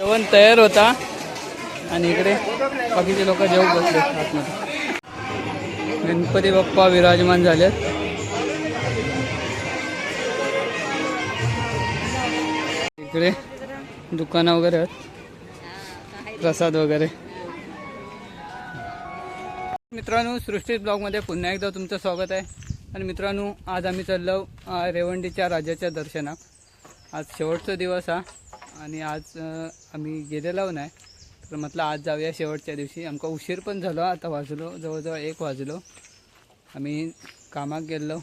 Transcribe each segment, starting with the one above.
जेवण तयार होता आणि इकडे बाकीचे लोक जेवू बसले आतमध्ये. गणपती बाप्पा विराजमान झालेत. इकडे दुकानं वगैरे आहेत. प्रसाद वगैरे. मित्रांनो सृष्टी ब्लॉगमध्ये पुन्हा एकदा तुमचं स्वागत आहे. आणि मित्रांनो आज आम्ही चाललो रेवंडीच्या राजाच्या दर्शनात. आज शेवटचा दिवस हा. आणि आज आम्ही गेलेलो नाही. तर म्हटलं आज जाऊया शेवटच्या दिवशी. आमका उशीर पण झालो. आता वाजलो जवळजवळ एक वाजलो. आम्ही कामाक गेलो.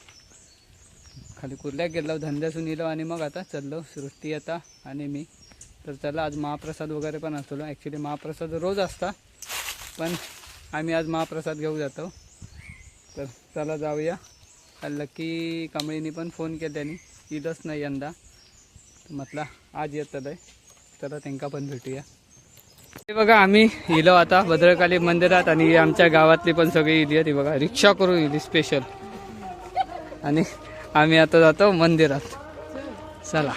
खाली कुर्ल्याक गेलो धंद्यासून येलो आणि मग आता चाललो. सृष्टी आता आणि मी. तर चला आज महाप्रसाद वगैरे पण असतो. ॲक्च्युली महाप्रसाद रोज असता. पण आम्ही आज महाप्रसाद घेऊ जातो. तर चला जाऊया. काल लकी कांबळीनी पण फोन केल्याने. इलंच नाही यंदा. म्हटलं आज येतं आहे तर त्यांका पण भेटूया. हे बघा आम्ही इलो आता भद्रकाली मंदिरात आणि आमच्या गावातली पण सगळी इली आहेत. बघा रिक्षा करून इली स्पेशल आणि आम्ही आता जातो मंदिरात. चला.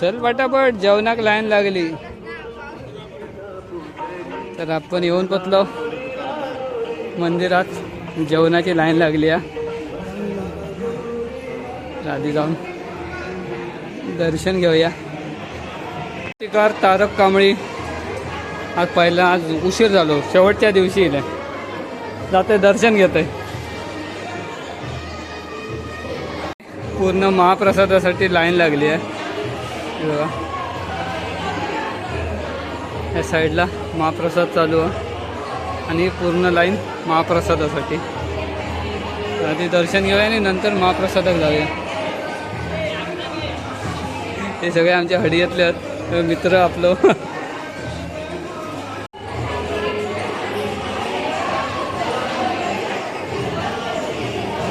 चल पटापट जेवणाक लाईन लागली. तर आपण येऊन पोचलो मंदिरात जेवणाची लाईन लागली आहे. आधी जाऊन दर्शन घेऊया. कार तारक कांबळी. आज पहिला आज उशीर झालो. शेवटच्या दिवशी येईल जाते दर्शन घेते पूर्ण महाप्रसादासाठी लाईन लागली आहे. बघा. या साईडला महाप्रसाद चालू आहे. आणि पूर्ण लाईन महाप्रसादासाठी. आधी दर्शन घेऊया आणि नंतर महाप्रसादात जाऊया. हे सगळे आमच्या हडियातले आहेत. मित्र आपलं.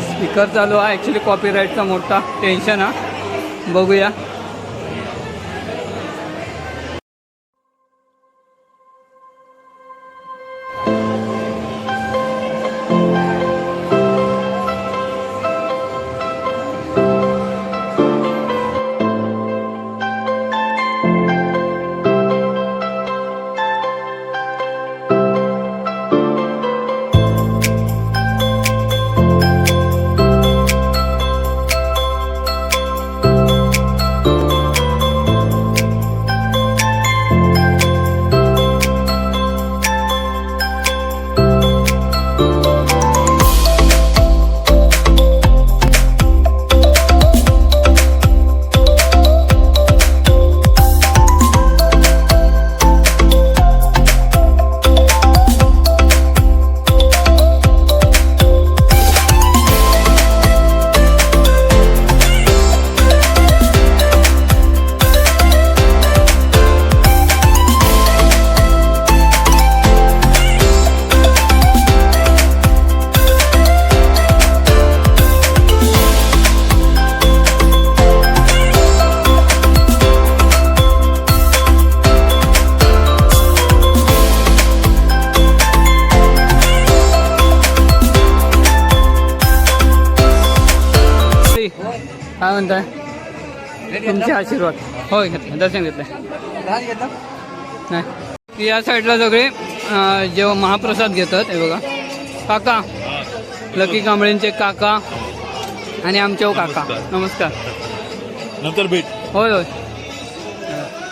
स्पीकर चालू आहे. ॲक्च्युली कॉपीराईटचा मोठा टेन्शन हा बघूया. काय म्हणताय? तुमचे आशीर्वाद. होय घेतलं. दर्शन घेतलं? नाही. या साईडला सगळे जेव्हा महाप्रसाद घेतात हे बघा. काका. लकी कांबळेंचे काका आणि आमचे हो काका. नमस्कार. नंतर भेट. होय होय.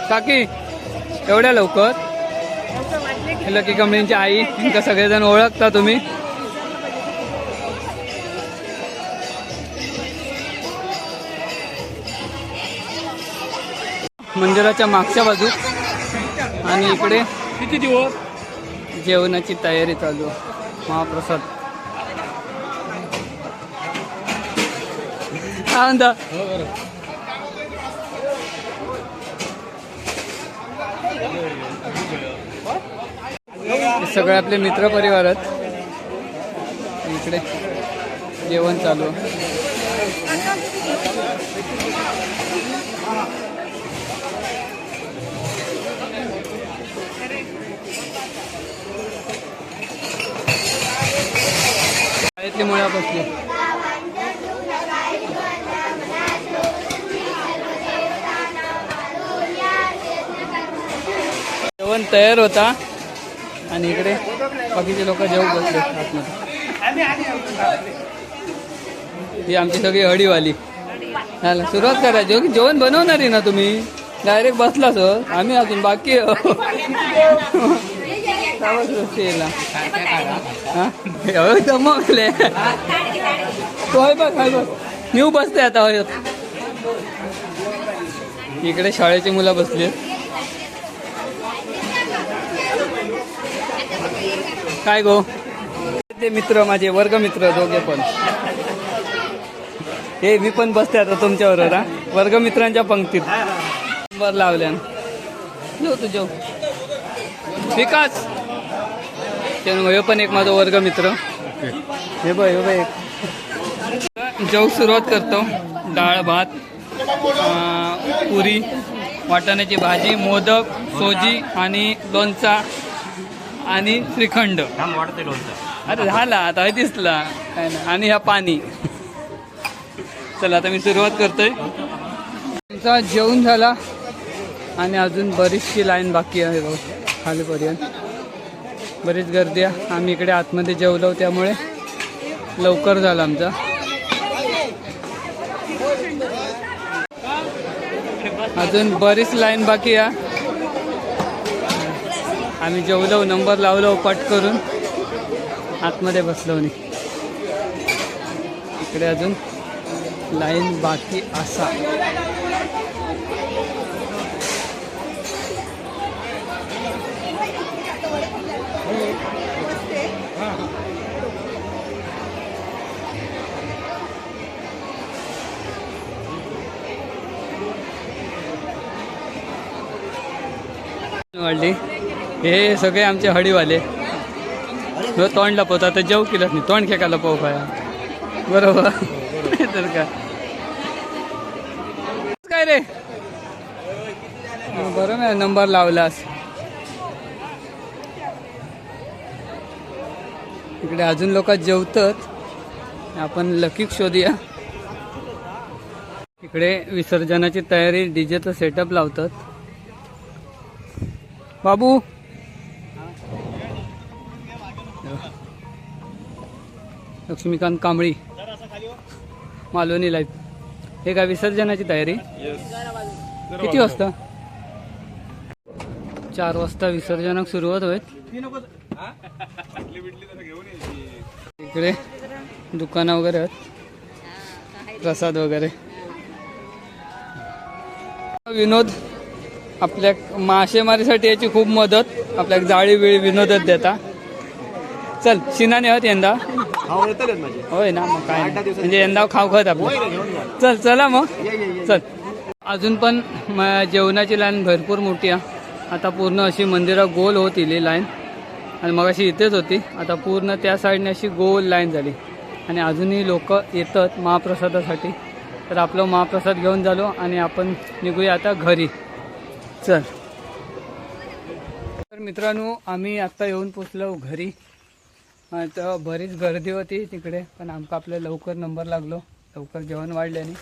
काकी एवढ्या लवकर? लकी कांबळेंची आई सगळेजण ओळखता तुम्ही? मंदिराच्या मागच्या बाजू. आणि इकडे किती दिवस? जेवणाची तयारी चालू. महाप्रसाद. सगळे आपले मित्र परिवार आहेत. इकडे जेवण चालू. घेतली मुळापासून जेवण तयार होता आणि इकडे बाकीचे लोक जेवण बसले आतमध्ये. ही आमची सगळी अडीवाली सुरुवात करा. जेव जेवण बनवणारी ना तुम्ही? डायरेक्ट बसला सर आम्ही अजून बाकी हा? तो आहे. बघ बघ. न्यू बसते आता होय. इकडे शाळेची मुलं बसली. काय गो? ते मित्र माझे वर्ग मित्र दोघे पण. हे मी पण बसते आता तुमच्याबरोबर हा? वर्ग मित्रांच्या पंक्तीत. नंबर लावल्या जेव तू जेव विकास! त्यानं हे पण एक माझा वर्ग मित्र. हे बघ हे बघ एक. जेव सुरुवात करतो. डाळ भात पुरी वाटाण्याची भाजी मोदक सोजी आणि लोणचा आणि श्रीखंड. अरे झाला आता हे दिसला. आणि ह्या पाणी. चला आता मी सुरुवात करतोय. आमचा जेवण झाला. आणि अजून बरीचशी लाईन बाकी आहे बघ खालीपर्यंत. बरीच गर्दी आहे. आम्ही इकडे आतमध्ये जेवलो त्यामुळे लवकर झाला आमचा. अजून बरीच लाईन बाकी आहे. आम्ही जेवलो नंबर लावलो पट करून आतमध्ये बसलो नाही इकडे अजून लाईन बाकी असा. वाढली. हे सगळे आमचे हडीवाले ह्यो तोंड लपवता आता जेव केलं नाही तोंड खेका पाहू पाया बरोबर. तर काय? काय रे? बरं ना नंबर लावलास. इकडे अजून लोक जेवतात. आपण लकीक शोधूया. इकडे विसर्जनाची तयारी डीजेचं सेटअप लावतात. बाबू. लक्ष्मीकांत कांबळी. मालवणी लाईफ हे काय विसर्जनाची तयारी? किती वाजता? चार वाजता विसर्जनाक सुरुवात होईल. इकडे दुकानं वगैरे आहेत. प्रसाद वगैरे. विनोद. आपल्या मासेमारीसाठी याची खूप मदत आपल्या जाळी वेळी विनोदच देता. चल शिनाने होत यंदा. होय ना मग काय नाही. म्हणजे यंदा खाऊ खात आपलं. चल चला मग. चल. अजून पण म- जेवणाची लाईन भरपूर मोठी आहे. आता पूर्ण अशी मंदिरा गोल होत इली लाईन. आणि मग अशी इथेच होती. आता पूर्ण त्या साईडने अशी गोल लाईन झाली. आणि अजूनही लोक येतात महाप्रसादासाठी. तर आपलं महाप्रसाद घेऊन झालो आणि आपण निघूया आता घरी. चल. तर मित्रांनो आम्ही आत्ता येऊन पोचलो घरी. तर बरीच गर्दी होती तिकडे पण आमका आपल्या लवकर नंबर लागलो. लवकर जेवण वाढल्याने.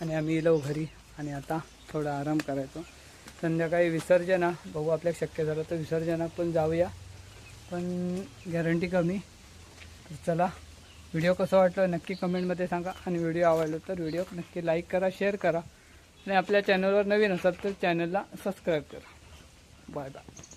आणि आम्ही येलो घरी. आणि आता थोडा आराम करायचो. संध्याकाळी विसर्जना. बघू आपल्या शक्य झालं तर विसर्जनात पण जाऊया. पण गॅरंटी कमी. तर चला व्हिडिओ कसं वाटलं नक्की कमेंटमध्ये सांगा. आणि व्हिडिओ आवडलो तर व्हिडिओ नक्की लाईक करा शेअर करा. आणि आपल्या चॅनलवर नवीन असाल तर चॅनलला सबस्क्राईब करा. Bye bye